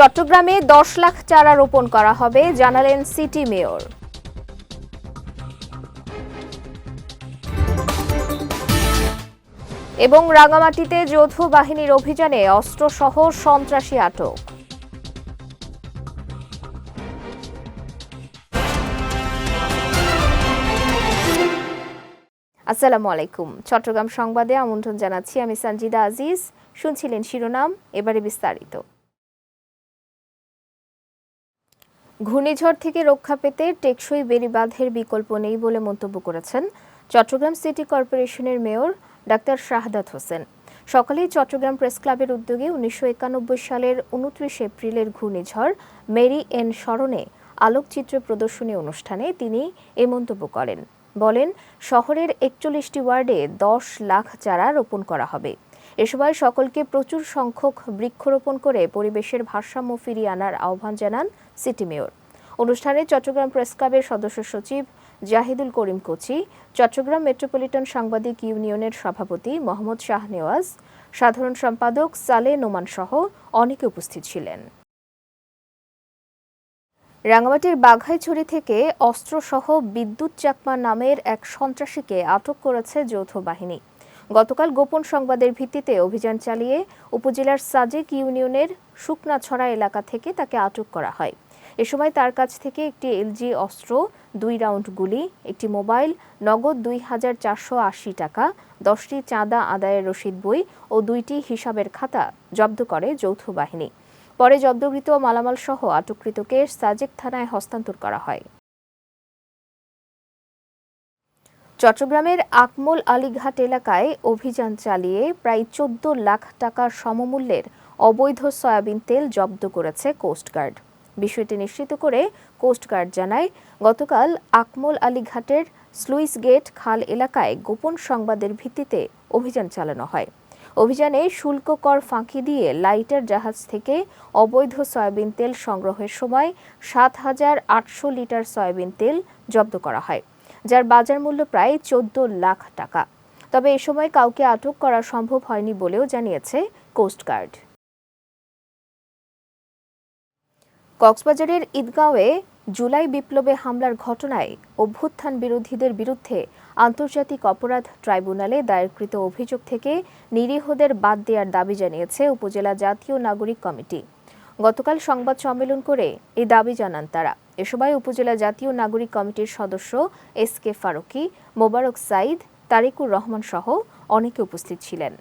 চট্টগ্রামে দশ লাখ চারা রোপণ করা হবে, জানালেন সিটি মেয়র। এবং রাঙামাটিতে যৌথ বাহিনীর অভিযানে অস্ত্রসহ সন্ত্রাসী আটক। আসসালামু আলাইকুম। চট্টগ্রাম সংবাদে আমন্ত্রণ জানাচ্ছি আমি সঞ্জিদা আজিজ। শুনছিলেন শিরোনাম, এবারে বিস্তারিত। ঘূর্ণিঝড় থেকে রক্ষা পেতে টেকসই বেড়িবাঁধের বিকল্প নেই বলে মন্তব্য করেছেন চট্টগ্রাম সিটি কর্পোরেশনের মেয়র ডাক্তার শাহাদাত হোসেন। সকালেই চট্টগ্রাম প্রেস ক্লাবের উদ্যোগে উনিশশো একানব্বই সালের উনত্রিশ এপ্রিলের ঘূর্ণিঝড় মেরি এন স্মরণে আলোকচিত্র প্রদর্শনী অনুষ্ঠানে তিনি এ মন্তব্য করেন। বলেন, শহরের একচল্লিশটি ওয়ার্ডে দশ লাখ চারা রোপণ করা হবে। এ সময় সকলকে প্রচুর সংখ্যক বৃক্ষরোপণ করে পরিবেশের ভারসাম্য ফিরিয়ে আনার আহ্বান জানান সিটি মেয়র। অনুষ্ঠানে চট্টগ্রাম প্রেস ক্লাবের সদস্য সচিব জাহিদুল করিম কোচি, চট্টগ্রাম মেট্রোপলিটন সাংবাদিক ইউনিয়নের সভাপতি মোহাম্মদ শাহ নেওয়াজ, সাধারণ সম্পাদক সালে নোমান সহ অনেকে উপস্থিত ছিলেন। রাঙামাটির বাঘাইছড়ি থেকে অস্ত্রসহ বিদ্যুৎ চাকমা নামের এক সন্ত্রাসীকে আটক করেছে যৌথ বাহিনী। গতকাল গোপন সংবাদের ভিত্তিতে অভিযান চালিয়ে উপজেলার সাজেক ইউনিয়নের শুকনাছড়া এলাকা থেকে তাকে আটক করা হয়। এ সময় তার কাছ থেকে একটি এলজি অস্ত্র, দুই রাউন্ড গুলি, একটি মোবাইল, নগদ দুই হাজার চারশো আশি টাকা, দশটি চাঁদা আদায়ের রসিদ বই ও দুইটি হিসাবের খাতা জব্দ করে যৌথ বাহিনী। পরে জব্দকৃত মালামাল সহ আটককৃতকে সাজেক থানায় হস্তান্তর করা হয়। চট্টগ্রামের আকমল আলীঘাট এলাকায় অভিযান চালিয়ে প্রায় চোদ্দ লাখ টাকার সমমূল্যের অবৈধ সয়াবিন তেল জব্দ করেছে কোস্টগার্ড বিষয়টি নিশ্চিত করে কোস্টগার্ড জানায়, গতকাল আকমল আলীঘাটের স্লুইস গেট খাল এলাকায় গোপন সংবাদের ভিত্তিতে অভিযান চালানো হয়। অভিযানে শুল্ক কর ফাঁকি দিয়ে লাইটার জাহাজ থেকে অবৈধ সয়াবিন তেল সংগ্রহের সময় সাত হাজার আটশো লিটার সয়াবিন তেল জব্দ করা হয়। যার বাজার মূল্য প্রায় চোদ্দ লাখ টাকা। তবে এ সময় কাউকে আটক করা সম্ভব হয়নি বলেও জানিয়েছে কোস্টগার্ড কক্সবাজারের ঈদগাঁওয়ে জুলাই বিপ্লবে হামলার ঘটনায় অভ্যুত্থান বিরোধীদের বিরুদ্ধে আন্তর্জাতিক অপরাধ ট্রাইব্যুনালে দায়েরকৃত অভিযোগ থেকে নিরীহদের বাদ দেওয়ার দাবি জানিয়েছে উপজেলা জাতীয় নাগরিক কমিটি। গতকাল সংবাদ সম্মেলন করে এই দাবি জানান তারা। এ সময় উপজেলা জাতীয় নাগরিক কমিটির সদস্য এস কে ফারুকি, মোবারক সাইদ, তারিকুর রহমান সহ অনেকে উপস্থিত ছিলেন।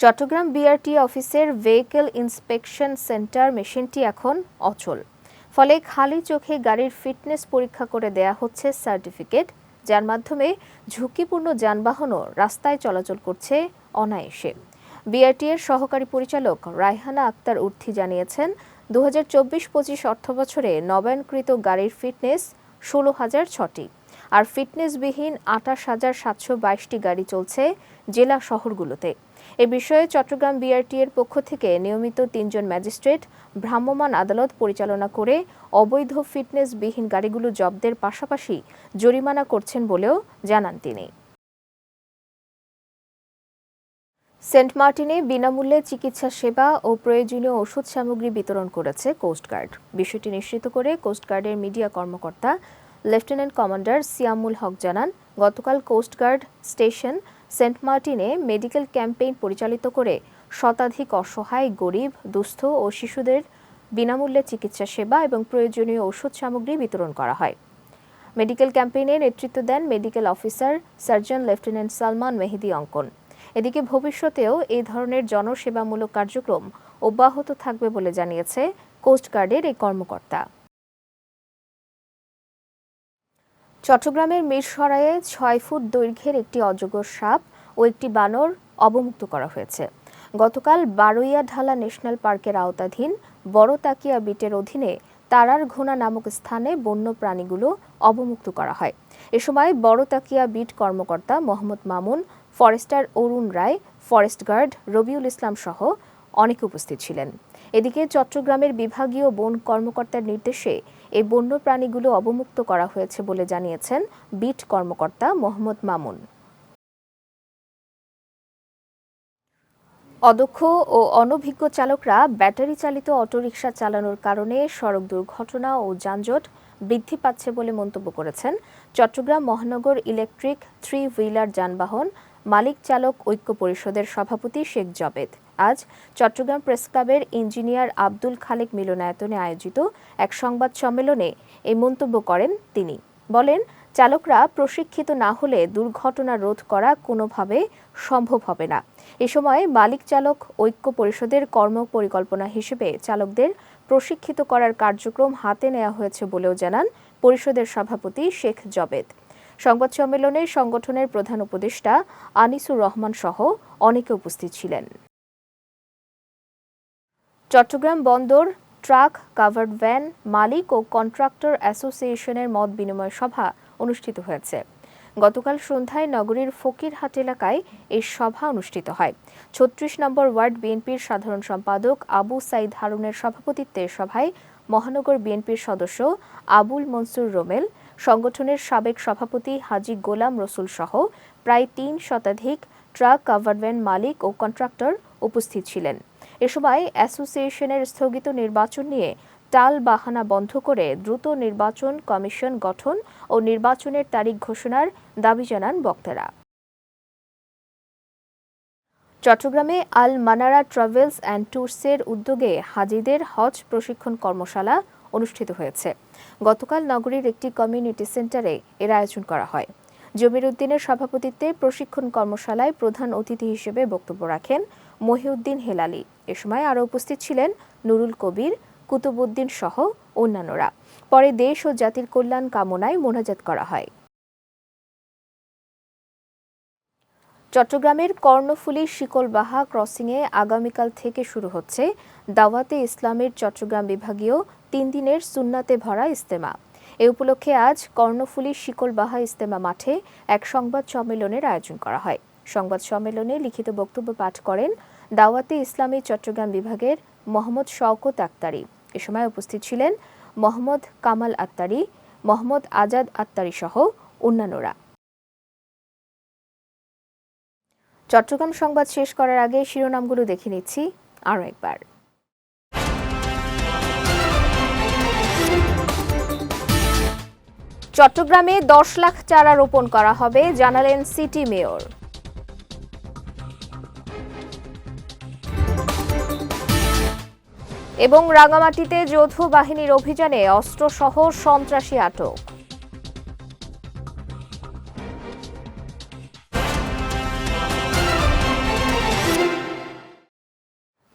চট্টগ্রাম বিআরটি অফিসের ভেহিকেল ইন্সপেকশন সেন্টার মেশিনটি এখন অচল। ফলে খালি চোখে গাড়ির ফিটনেস পরীক্ষা করে দেয়া হচ্ছে সার্টিফিকেট, যার মাধ্যমে ঝুঁকিপূর্ণ যানবাহনও রাস্তায় চলাচল করছে অনায়াসে। বিআরটি এর সহকারী পরিচালক রায়হানা আক্তার উর্থি জানিয়েছেন দু হাজার চব্বিশ পঁচিশ অর্থবছরে নবায়নকৃত গাড়ির ফিটনেস ষোলো হাজার ছটি। আর ফিটনেসবিহীন আটাশ হাজার সাতশো বাইশটি গাড়ি চলছে জেলা শহরগুলোতে। এ বিষয়ে চট্টগ্রাম বিআরটি এর পক্ষ থেকে নিয়মিত তিনজন ম্যাজিস্ট্রেট ভ্রাম্যমাণ আদালত পরিচালনা করে অবৈধ ফিটনেসবিহীন গাড়িগুলো জব্দের পাশাপাশি জরিমানা করছেন বলেও জানান তিনি। সেন্ট মার্টিনে বিনামূল্যে চিকিৎসা সেবা ও প্রয়োজনীয় ওষুধ সামগ্রী বিতরণ করেছে কোস্টগার্ড বিষয়টি নিশ্চিত করে কোস্টগার্ডের মিডিয়া কর্মকর্তা লেফটেন্যান্ট কমান্ডার সিয়ামুল হক জানান, গতকাল কোস্টগার্ড স্টেশন সেন্ট মার্টিনে মেডিকেল ক্যাম্পেইন পরিচালিত করে শতাধিক অসহায়, গরিব, দুস্থ ও শিশুদের বিনামূল্যে চিকিৎসা সেবা এবং প্রয়োজনীয় ওষুধ সামগ্রী বিতরণ করা হয়। মেডিকেল ক্যাম্পেইনে নেতৃত্ব দেন medical officer surgeon lieutenant Salman Mehedi Ankon. এদিকে ভবিষ্যতেও এই ধরনের জনসেবামূলক কার্যক্রম অব্যাহত থাকবে বলে জানিয়েছে কোস্টগার্ডের এই কর্মকর্তা। চট্টগ্রামের মিরসরাইয়ে ছয় ফুট দৈর্ঘ্যের একটি অজগর সাপ ও একটি বানর অবমুক্ত করা হয়েছে। গতকাল বারুইয়া ঢালা ন্যাশনাল পার্কের আওতাধীন বড় তাকিয়া বিটের অধীনে তারার ঘোনা নামক স্থানে বন্য প্রাণীগুলো অবমুক্ত করা হয়। এ সময় বড় তাকিয়া বিট কর্মকর্তা Mohammad Mamun forester Arun Roy, forest guard Robiul Islam সহ অনেকে উপস্থিত ছিলেন। এদিকে চট্টগ্রামের বিভাগীয় বন কর্মকর্তার নির্দেশে এই বন্য প্রাণীগুলো অবমুক্ত করা হয়েছে বলে জানিয়েছেন বিট কর্মকর্তা মোহাম্মদ মামুন। অদক্ষ ও অনভিজ্ঞ চালকরা ব্যাটারি চালিত অটোরিকশা চালানোর কারণে সড়ক দুর্ঘটনা ও যানজট বৃদ্ধি পাচ্ছে বলে মন্তব্য করেছেন চট্টগ্রাম মহানগর ইলেকট্রিক থ্রি হুইলার যানবাহন মালিক চালক ঐক্য পরিষদের সভাপতি শেখ জবেদ। আজ চট্টগ্রাম প্রেস ক্লাবের ইঞ্জিনিয়ার আব্দুল খালেক মিলনায়তনে আয়োজিত এক সংবাদ সম্মেলনে এই মন্তব্য করেন তিনি। বলেন, চালকরা প্রশিক্ষিত না হলে দুর্ঘটনা রোধ করা কোনোভাবে সম্ভব হবে না। এ সময় মালিক চালক ঐক্য পরিষদের কর্ম পরিকল্পনা হিসেবে চালকদের প্রশিক্ষিত করার কার্যক্রম হাতে নেওয়া হয়েছে বলেও জানান পরিষদের সভাপতি শেখ জবেদ। সংবাদ সম্মেলনে সংগঠনের প্রধান উপদেষ্টা আনিসুর রহমান সহ অনেকে উপস্থিত ছিলেন। চট্টগ্রাম বন্দর, ট্রাক, কাভার্ড ভ্যান, মালিক ও কন্ট্রাক্টর অ্যাসোসিয়েশনের মত বিনিময় সভা অনুষ্ঠিত হয়েছে। গতকাল সন্ধ্যায় নগরীর ফকিরহাট এলাকায় এই সভা অনুষ্ঠিত হয়। ছত্রিশ নম্বর ওয়ার্ড বিএনপির সাধারণ সম্পাদক আবু সাইদ হারুনের সভাপতিত্বে সভায় মহানগর বিএনপির সদস্য আবুল মনসুর রোমেল সংগঠনের সাবেক সভাপতি হাজি গোলাম রসুল সহ প্রায় তিন শতাধিক ট্রাক কাভারভ্যান মালিক ও কন্ট্রাক্টর উপস্থিত ছিলেন। এ সময় অ্যাসোসিয়েশনের স্থগিত নির্বাচন নিয়ে টাল বাহানা বন্ধ করে দ্রুত নির্বাচন কমিশন গঠন ও নির্বাচনের তারিখ ঘোষণার দাবি জানান বক্তারা। চট্টগ্রামে আল মানারা ট্রাভেলস অ্যান্ড ট্যুরসের উদ্যোগে হাজিদের হজ প্রশিক্ষণ কর্মশালা অনুষ্ঠিত হয়েছে। গতকাল নগরীর একটি কমিউনিটি সেন্টারে এর আয়োজন করা হয়। জমির উদ্দিনের সভাপতিত্বে প্রশিক্ষণ কর্মশালায় প্রধান অতিথি হিসেবে বক্তব্য রাখেন মহিউদ্দিন হেলালি। এ সময় আরও উপস্থিত ছিলেন নুরুল কবির কুতুবুদ্দিন সহ অন্যান্যরা। পরে দেশ ও জাতির কল্যাণ কামনায় মোনাজাত করা হয়। চট্টগ্রামের কর্ণফুলী শিকলবাহা ক্রসিংয়ে আগামীকাল থেকে শুরু হচ্ছে দাওয়াতে ইসলামের চট্টগ্রাম বিভাগীয় তিন দিনের সুন্নাতে ভরা ইস্তেমা এ উপলক্ষে আজ কর্ণফুলী শিকলবাহা ইস্তেমা মাঠে এক সংবাদ সম্মেলনের আয়োজন করা হয়। সংবাদ সম্মেলনে লিখিত বক্তব্য পাঠ করেন দাওয়াতে ইসলামী চট্টগ্রাম বিভাগের মোহাম্মদ শওকত আক্তারি। এ সময় উপস্থিত ছিলেন মোহাম্মদ কামাল আত্তারি মোহাম্মদ আজাদ আত্তারি সহ অন্যান্যরা। চট্টগ্রাম সংবাদ শেষ করার আগে শিরোনামগুলো দেখে নিচ্ছি আরও একবার। চট্টগ্রামে দশ লাখ চারা রোপণ করা হবে, জানালেন সিটি মেয়র। এবং রাঙামাটিতে যৌথ বাহিনীর অভিযানে অস্ত্রসহ সন্ত্রাসী আটক।